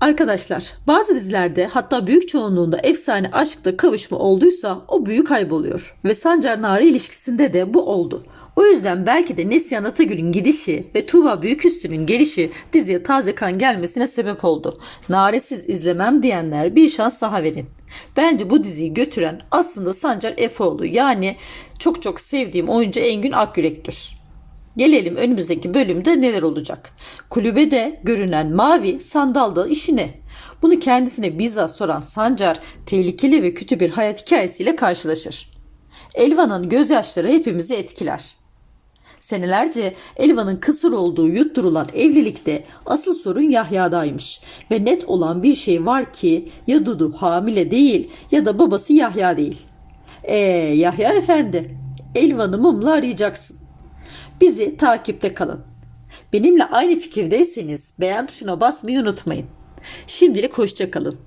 Arkadaşlar bazı dizilerde hatta büyük çoğunluğunda efsane aşkla kavuşma olduysa o büyük kayboluyor. Ve Sancar Nari ilişkisinde de bu oldu. O yüzden belki de Neslihan Atagül'ün gidişi ve Tuğba Büyüküstü'nün gelişi diziye taze kan gelmesine sebep oldu. Naresiz izlemem diyenler bir şans daha verin. Bence bu diziyi götüren aslında Sancar Efeoğlu yani çok çok sevdiğim oyuncu Engin Akyürek'tir. Gelelim önümüzdeki bölümde neler olacak. Kulübede görünen Mavi sandalda işine. Bunu kendisine bizzat soran Sancar tehlikeli ve kötü bir hayat hikayesiyle karşılaşır. Elvan'ın gözyaşları hepimizi etkiler. Senelerce Elvan'ın kısır olduğu yutturulan evlilikte asıl sorun Yahya'daymış. Ve net olan bir şey var ki ya Dudu hamile değil ya da babası Yahya değil. Eee Yahya efendi Elvan'ı mumla arayacaksın. Bizi takipte kalın. Benimle aynı fikirdeyseniz beğen tuşuna basmayı unutmayın. Şimdilik hoşça kalın.